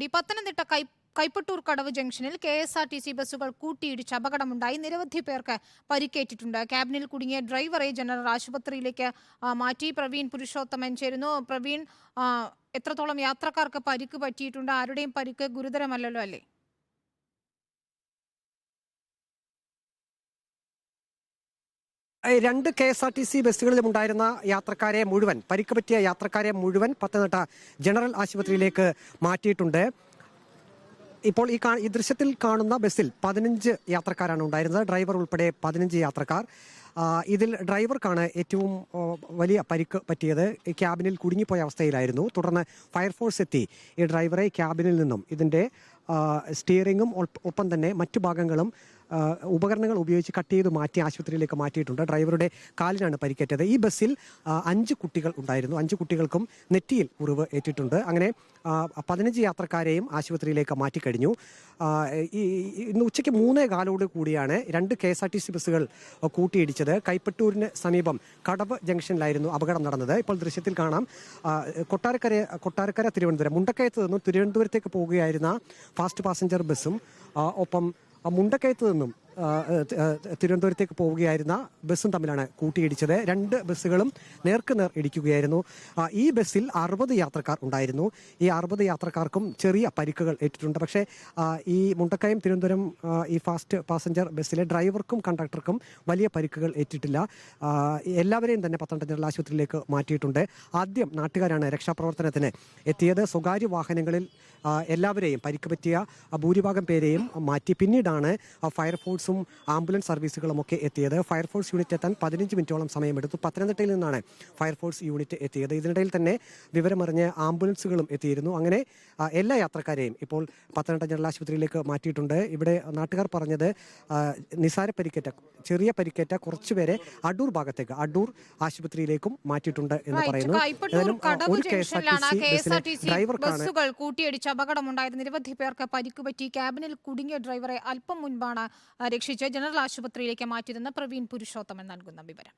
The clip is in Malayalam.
ഡി പത്തനംതിട്ട കൈ കൈപ്പട്ടൂർ കടവ് ജംഗ്ഷനിൽ K S R T C ബസ്സുകൾ കൂട്ടിയിടിച്ച് അപകടമുണ്ടായി. നിരവധി പേർക്ക് പരിക്കേറ്റിട്ടുണ്ട്. ക്യാബിനിൽ കുടുങ്ങിയ ഡ്രൈവറെ ജനറൽ ആശുപത്രിയിലേക്ക് മാറ്റി. പ്രവീൺ പുരുഷോത്തമൻ ചേരുന്നു. പ്രവീൺ എത്രത്തോളം യാത്രക്കാർക്ക് പരിക്ക് പറ്റിയിട്ടുണ്ട്? ആരുടെയും പരിക്ക് ഗുരുതരമല്ലല്ലോ അല്ലേ? രണ്ട് K S R T C ബസ്സുകളിലും ഉണ്ടായിരുന്ന യാത്രക്കാരെ മുഴുവൻ പരിക്ക് പറ്റിയ യാത്രക്കാരെ മുഴുവൻ പത്തനംതിട്ട ജനറൽ ആശുപത്രിയിലേക്ക് മാറ്റിയിട്ടുണ്ട്. ഇപ്പോൾ ഈ ഈ ദൃശ്യത്തിൽ കാണുന്ന ബസ്സിൽ പതിനഞ്ച് യാത്രക്കാരാണ് ഉണ്ടായിരുന്നത്. ഡ്രൈവർ ഉൾപ്പെടെ പതിനഞ്ച് യാത്രക്കാർ. ഇതിൽ ഡ്രൈവർക്കാണ് ഏറ്റവും വലിയ പരിക്ക് പറ്റിയത്. ക്യാബിനിൽ കുടുങ്ങിപ്പോയ അവസ്ഥയിലായിരുന്നു. തുടർന്ന് ഫയർഫോഴ്സ് എത്തി. ഈ ഡ്രൈവറെ ക്യാബിനിൽ നിന്നും ഇതിന്റെ സ്റ്റിയറിങ്ങും ഒപ്പം തന്നെ മറ്റു ഭാഗങ്ങളും ഉപകരണങ്ങൾ ഉപയോഗിച്ച് കട്ട് ചെയ്ത് മാറ്റി ആശുപത്രിയിലേക്ക് മാറ്റിയിട്ടുണ്ട്. ഡ്രൈവറുടെ കാലിനാണ് പരിക്കേറ്റത്. ഈ ബസ്സിൽ അഞ്ച് കുട്ടികൾ ഉണ്ടായിരുന്നു. അഞ്ച് കുട്ടികൾക്കും നെറ്റിയിൽ മുറിവ് ഏറ്റിട്ടുണ്ട്. അങ്ങനെ പതിനഞ്ച് യാത്രക്കാരെയും ആശുപത്രിയിലേക്ക് മാറ്റിക്കഴിഞ്ഞു. ഇന്ന് ഉച്ചയ്ക്ക് മൂന്നേ കാലോട് കൂടിയാണ് രണ്ട് K S R T C ബസ്സുകൾ കൂട്ടിയിടിച്ചത്. കൈപ്പട്ടൂരിന് സമീപം കടവ് ജംഗ്ഷനിലായിരുന്നു അപകടം നടന്നത്. ഇപ്പോൾ ദൃശ്യത്തിൽ കാണാം. കൊട്ടാരക്കര കൊട്ടാരക്കര തിരുവനന്തപുരം മുണ്ടക്കയത്ത് നിന്നും തിരുവനന്തപുരത്തേക്ക് പോവുകയായിരുന്ന ഫാസ്റ്റ് പാസഞ്ചർ ബസ്സും ഒപ്പം ആ മുണ്ടക്കയത്ത് നിന്നും തിരുവനന്തപുരത്തേക്ക് പോവുകയായിരുന്ന ബസ്സും തമ്മിലാണ് കൂട്ടിയിടിച്ചത്. രണ്ട് ബസ്സുകളും നേർക്ക് നേർ ഇടിക്കുകയായിരുന്നു ഈ ബസ്സിൽ അറുപത് യാത്രക്കാർ ഉണ്ടായിരുന്നു. ഈ അറുപത് യാത്രക്കാർക്കും ചെറിയ പരിക്കുകൾ ഏറ്റിട്ടുണ്ട്. പക്ഷേ ഈ മുണ്ടക്കയം തിരുവനന്തപുരം ഈ ഫാസ്റ്റ് പാസഞ്ചർ ബസ്സിലെ ഡ്രൈവർക്കും കണ്ടക്ടർക്കും വലിയ പരിക്കുകൾ ഏറ്റിട്ടില്ല. എല്ലാവരെയും തന്നെ പത്തനംതിട്ട ജനറൽ ആശുപത്രിയിലേക്ക് മാറ്റിയിട്ടുണ്ട്. ആദ്യം നാട്ടുകാരാണ് രക്ഷാപ്രവർത്തനത്തിന് എത്തിയത്. സ്വകാര്യ വാഹനങ്ങളിൽ എല്ലാവരെയും പരിക്ക് പറ്റിയ ഭൂരിഭാഗം പേരെയും മാറ്റി. പിന്നീടാണ് ആ, ഫയർഫോഴ്സും ആംബുലൻസ് സർവീസുകളും ഒക്കെ എത്തിയത്. ഫയർഫോഴ്സ് യൂണിറ്റ് എത്താൻ പതിനഞ്ച് മിനിറ്റോളം സമയമെടുത്തു. പത്തനംതിട്ടയിൽ നിന്നാണ് ഫയർഫോഴ്സ് യൂണിറ്റ് എത്തിയത്. ഇതിനിടയിൽ തന്നെ വിവരമറിഞ്ഞ് ആംബുലൻസുകളും എത്തിയിരുന്നു. അങ്ങനെ എല്ലാ യാത്രക്കാരെയും ഇപ്പോൾ പത്തനംതിട്ട ജനറൽ ആശുപത്രിയിലേക്ക് മാറ്റിയിട്ടുണ്ട്. ഇവിടെ നാട്ടുകാർ പറഞ്ഞത് നിസാര പരിക്കേറ്റ ചെറിയ പരിക്കേറ്റ കുറച്ചുപേരെ അടൂർ ഭാഗത്തേക്ക് അടൂർ ആശുപത്രിയിലേക്കും മാറ്റിയിട്ടുണ്ട് എന്ന് പറയുന്നു. ഒരു K S R T C ബസ്സുകൾ കൂട്ടിയിടിച്ച് അപകടമുണ്ടായത്. നിരവധി പേർക്ക് പരിക്കുപറ്റി. ക്യാബിനിൽ കുടുങ്ങിയ ഡ്രൈവറെ അല്പം മുൻപാണ് ആ, രക്ഷിച്ച് ജനറൽ ആശുപത്രിയിലേക്ക് മാറ്റിയതെന്ന് പ്രവീൺ പുരുഷോത്തമൻ നൽകുന്ന വിവരം.